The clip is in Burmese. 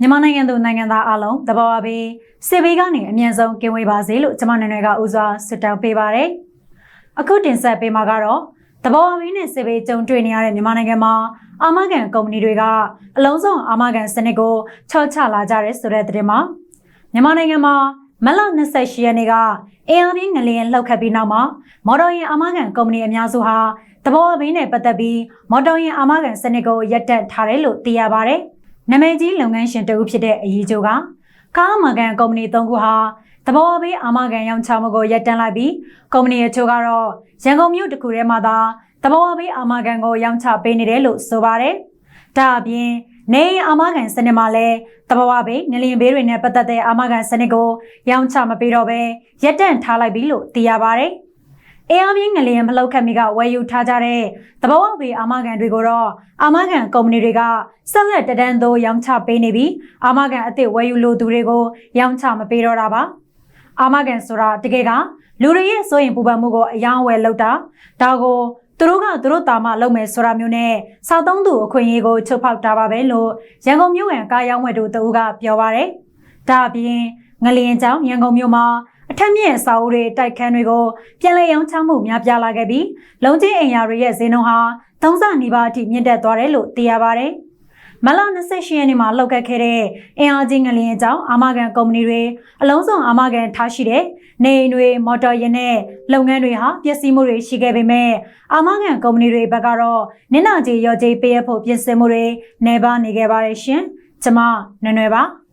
မြန်မာနိုင်ငံသူနိုင်ငံသားအလုံးတဘာဝပေးစစ်ဘေးကနေအမြန်ဆုံးကင်ဝေးပါစေလို့ကျွန်မနွယ်နွယ်ကဦးစွာဆုတောင်းပေးပါရယ်အခုတင်ဆက်ပေးမှာကတော့တဘာဝပေးနဲ့စစ်ဘေးကြုံတွေ့နေရတဲ့မြန်မာနိုင်ငံမှာအာမခံကုမ္ပဏီတွေကအလုံးစုံအာမခံစနစ်ကိုချော့ချလာကြတဲ့ဆိုတဲ့သတင်းမှာမြန်မာနိုင်ငံမှာမလ28ရက်နေ့ကအင်အားပြင်းငလျင်လှုပ်ခတ်ပြီးနောက်မှာမော်တော်ယာဉ်အာမခံကုမ္ပဏီအများစုဟာတဘာဝပေးနဲ့ပတ်သက်ပြီးမော်တော်ယာဉ်အာမခံစနစ်ကိုရပ်တန့်ထားတယ်လို့သိရပါတယ်။ နာမည်ကြီးလုပ်ငန်းရှင်တဦးဖြစ်တဲ့အရေးချိုးကကားအမကန်ကုမ္ပဏီ၃ခုဟာတဘောဘေးအာမခံရောင်းချမှုကိုရပ်တန့်လိုက်ပြီးကုမ္ပဏီအချို့ကတော့ရန်ကုန်မြို့တစ်ခုထဲမှာသာတဘောဘေးအာမခံကိုရောင်းချပေးနေတယ်လို့ဆိုပါတယ်။ဒါအပြင်နေအိမ်အာမခံစနစ်မှာလည်းတဘောဘေးငလျင်ဘေးတွေနဲ့ပတ်သက်တဲ့အာမခံစနစ်ကိုရောင်းချမပေးတော့ဘဲရပ်တန့်ထားလိုက်ပြီလို့သိရပါတယ်။ အေးအားပြင်းငလျင်မလှုပ်ခတ်မီကဝယ်ယူထားကြတဲ့တဘောဝဘေးအာမခံတွေကိုတော့အာမခံကုမ္ပဏီတွေကဆက်လက်တဒန်းသိုးရောင်းချပေးနေပြီးအာမခံအသစ်ဝယ်ယူလိုသူတွေကိုရောင်းချမပေးတော့တာပါအာမခံဆိုတာတကယ်ကလူတွေရဲ့စိုးရင်ပူပန်မှုကိုအယောင်းအဝယ်လုပ်တာဒါကိုသူတို့ကသူတို့တာမလုပ်မယ်ဆိုတာမျိုးနဲ့စောက်သုံးသူအခွင့်အရေးကိုချုပ်ဖောက်တာပါပဲလို့ရန်ကုန်မြို့ဝင်ကားရောင်းဝယ်သူတဦးကပြောပါရယ်ဒါအပြင်ငလျင်ကြောင့်ရန်ကုန်မြို့မှာအ ထက်မြင့်အစာအုပ်တွေတိုက်ခန်းတွေကိုပြန်လည်ရောင်းချမှုများပြားလာခဲ့ပြီးလုံချင်းအိမ်ယာတွေရဲ့ဈေးနှုန်းဟာသုံးဆနီးပါးအထိမြင့်တက်သွားတယ်လို့သိရပါတယ်။မလ28ရက်နေ့မှာလှုပ်ခတ်ခဲ့တဲ့အင်အားကြီးငလျင်အကြောင်းအာမခံကုမ္ပဏီတွေအလုံးစုံအာမခံထားရှိတဲ့နေအိမ်တွေမော်တော်ယာဉ်နဲ့လုပ်ငန်းတွေဟာပျက်စီးမှုတွေရှိခဲ့ပေမဲ့အာမခံကုမ္ပဏီတွေဘက်ကတော့နင့်နာကြီးရော်ကြီးပေးရဖို့ပြင်ဆင်မှုတွေနေပါနေခဲ့ပါတယ်ရှင်။ကျွန်မနွယ်နွယ်ပါ။